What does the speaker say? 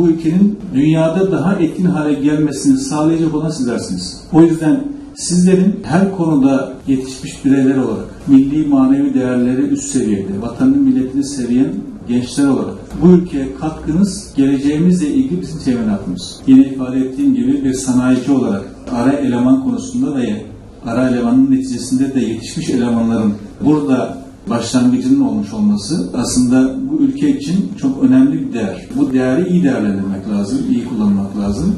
bu ülkenin dünyada daha etkin hale gelmesini sağlayacak olan sizlersiniz. O yüzden sizlerin her konuda yetişmiş bireyler olarak milli manevi değerleri üst seviyede, vatanını milletini seviyen gençler olarak bu ülkeye katkınız geleceğimizle ilgili bizim teminatımız. Yine ifade ettiğim gibi bir sanayici olarak ara eleman konusunda da ara elemanın neticesinde de yetişmiş elemanların burada başlangıcının olmuş olması aslında bu ülke için çok önemli bir değer. Bu değeri iyi değerlendirmek lazım, iyi kullanmak lazım.